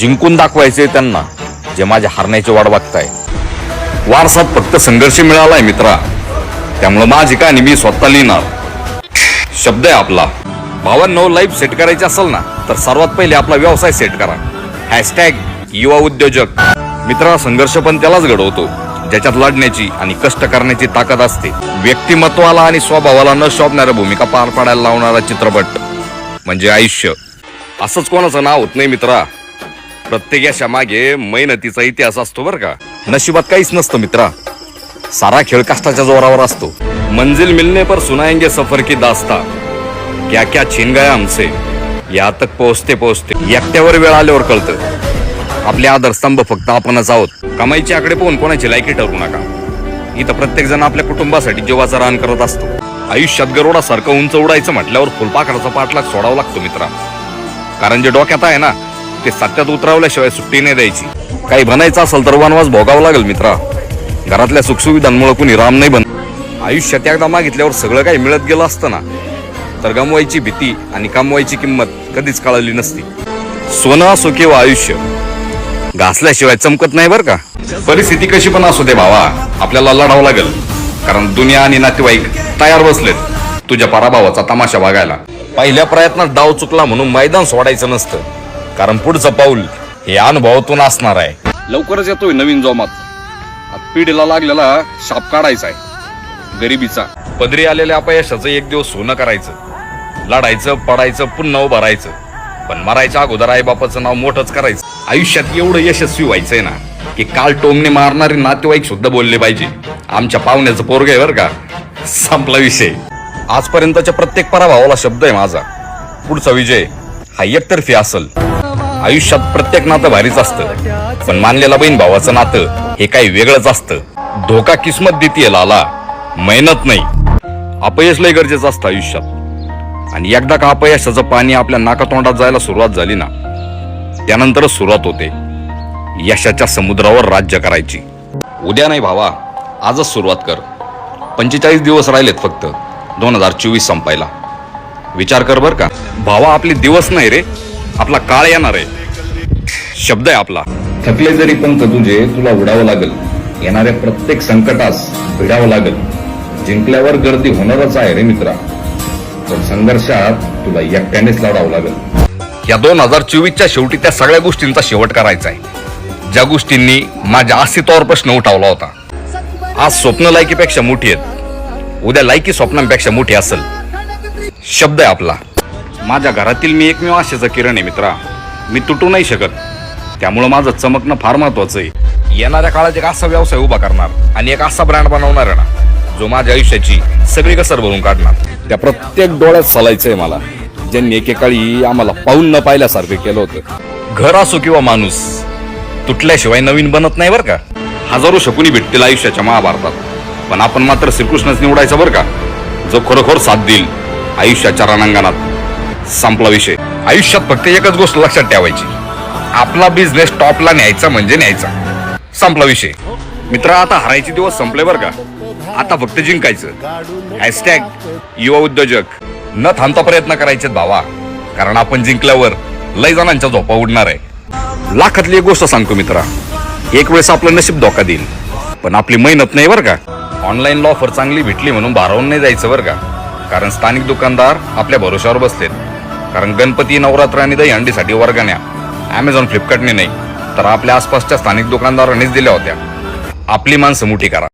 जिंकून दाखवायचे त्यांना जे माझे हारण्याची वाट बघताय. वारसात फक्त संघर्ष मिळालाय मित्रा. त्यामुळं माझी कहाणी मी स्वतः लिहिणार. शब्द आहे आपला. भावांनो लाईफ सेट करायची असेल ना तर सर्वात पहिले आपला व्यवसाय सेट करा. हॅशटॅग युवा उद्योजक. मित्रा संघर्ष पण त्यालाच घडवतो. ज्याच्यात लढण्याची आणि कष्ट करण्याची ताकद असते. व्यक्तिमत्वाला आणि स्वभावाला न शोभणाऱ्या भूमिका पार पाडायला लावणारा चित्रपट म्हणजे आयुष्य. असंच कोणाचं नाव होत नाही मित्रा. प्रत्येक यशा मागे मेहनतीचा इतिहास असतो बरं का. नशिबात काहीच नसतं मित्रा. सारा खेळ कष्टाच्या जोरावर असतो. मंजिल मिलने पर सुनाएंगे सफर की दास्ता. क्या क्या छिन गया हमसे. या तक पोहोचते पोहोचते एकट्यावर वेळ आल्यावर कळतं. आपले आधारस्तंभ फक्त आपणच आहोत. कमाईची आकडे पाहून कोणाची लायकी ठरवू नका. इथं प्रत्येक जण आपल्या कुटुंबासाठी जीवाचा रान करत असतो. आयुष्यात गरोडासारखं उंच उडायचं म्हटल्यावर फुलपाखराचा पाठलाग सोडावा लागतो मित्रा. कारण जे डोक्यात आहे ना ते सत्यात उतरवल्याशिवाय सुट्टी नाही द्यायची. काही बनायचं असेल तर वनवास भोगावं लागेल मित्रा. घरातल्या सुखसुविधांमुळे कुणी राम नाही बन आयुष्यात एकदा मागितल्यावर सगळं काही मिळत गेलं असतं ना? तर गमवायची भीती आणि कमवायची किंमत कधीच कळली नसती. सोनं असो किंवा आयुष्य. घासल्याशिवाय चमकत नाही बरं का? परिस्थिती कशी पण असू दे भावा आपल्याला लढावं लागेल. कारण दुनिया आणि नातेवाईक तयार बसलेत तुझ्या पराभवाचा तमाशा बघायला. पहिल्या प्रयत्नात डाव चुकला म्हणून मैदान सोडायचं नसतं. कारण पुढचं पाऊल हे अनुभवातून असणार आहे. लवकरच येतोय नवीन जोमात. पिढीला लागलेला शाप काढायचा आहे. गरिबीचा. पदरी आलेल्या अपयशाचं एक दिवस सोनं करायचं. लढायचं पडायचं पुन्हा उभं राहायचं. पण मरायच्या अगोदर आई बापाचं नाव मोठंच करायचं. आयुष्यात एवढं यशस्वी व्हायचंय ना की काल टोमने मारणारे नातेवाईक सुद्धा बोलले पाहिजे. आमच्या पाहुण्याचं पोरग आहे बरं का. संपला विषय. आजपर्यंतच्या प्रत्येक पराभवाला शब्द आहे माझा. पुढचा विजय हा एकतर्फी असल. आयुष्यात प्रत्येक नातं भारीच असतं. पण मानलेला बहीण भावाचं नातं हे काही वेगळंच असतं. धोका किस्मत देते लाला. मेहनत नाही. अपयश लय गरजेचं असतं आयुष्यात. आणि एकदा का अपयशाचं पाणी आपल्या नाकातोंडात जायला सुरुवात झाली ना त्यानंतरच सुरुवात होते. यशाच्या समुद्रावर राज्य करायची. उद्या नाही भावा आजच सुरुवात कर. पंचेचाळीस दिवस राहिलेत फक्त. दोन हजार चोवीस संपायला. विचार कर बर का. भावा आपले दिवस नाही रे. आपला काळ येणार आहे. शब्द आहे आपला. थकले जरी पंख तुझे तुला उडावं लागेल. येणाऱ्या प्रत्येक संकटास भिडावं लागेल. जिंकल्यावर गर्दी होणारच आहे रे मित्रा. पण संघर्षात तुला एकट्यानेच लढावं लागेल. या दोन हजार चोवीसच्या शेवटी त्या सगळ्या गोष्टींचा शेवट करायचा आहे. ज्या गोष्टींनी माझ्या अस्तित्वावर प्रश्न उठावला होता. आज स्वप्न लायकीपेक्षा मोठी आहेत. उद्या लायकी स्वप्नांपेक्षा मोठी असेल. शब्द आहे आपला. माझ्या घरातील मी एकमेव आशेचा किरण आहे मित्रा. मी तुटू नाही शकत. त्यामुळं माझं चमकणं फार महत्वाचं आहे. येणाऱ्या काळात एक असा व्यवसाय उभा करणार आणि एक असा ब्रँड बनवणार आहे ना जो माझ्या आयुष्याची सगळी कसर भरून काढणार. त्या प्रत्येक डोळ्यात चालायचंय मला. ज्यांनी एकेकाळी आम्हाला पाहून न पाहिल्यासारखं केलं होतं. घर असो किंवा माणूस तुटल्याशिवाय नवीन बनत नाही बरं का? हजारो शकुनी भेटतील आयुष्याच्या महाभारतात. पण आपण मात्र श्रीकृष्णच निवडायचा बरं का? जो खरोखर साथ देईल आयुष्याच्या रणांगणात संपला विषय. आयुष्यात फक्त एकच गोष्ट लक्षात ठेवायची. आपला बिझनेस टॉपला न्यायचा म्हणजे न्यायचा. संपला विषय. मित्र आता हरायचे दिवस संपले बरं का? आता फक्त जिंकायचं. हॅशटॅग युवा उद्योजक. न थांबता प्रयत्न करायचे भावा. कारण आपण जिंकल्यावर लय जणांच्या झोपा उडणार आहे. लाखातली एक गोष्ट सांगतो मित्रा. एक वेळेस आपलं नशीब धोका देईल. पण आपली मेहनत नाही बरं का? ऑनलाईन ऑफर चांगली भेटली म्हणून भारावून नाही जायचं बरं का? कारण स्थानिक दुकानदार आपल्या भरोशावर बसलेत. कारण गणपती नवरात्र आणि दहीहंडीसाठी वर्गण्या. ॲमेझॉन फ्लिपकार्टने नाही तर आपल्या आसपासच्या स्थानिक दुकानदारांनीच दिल्या होत्या. आपली माणसं मोठी करा.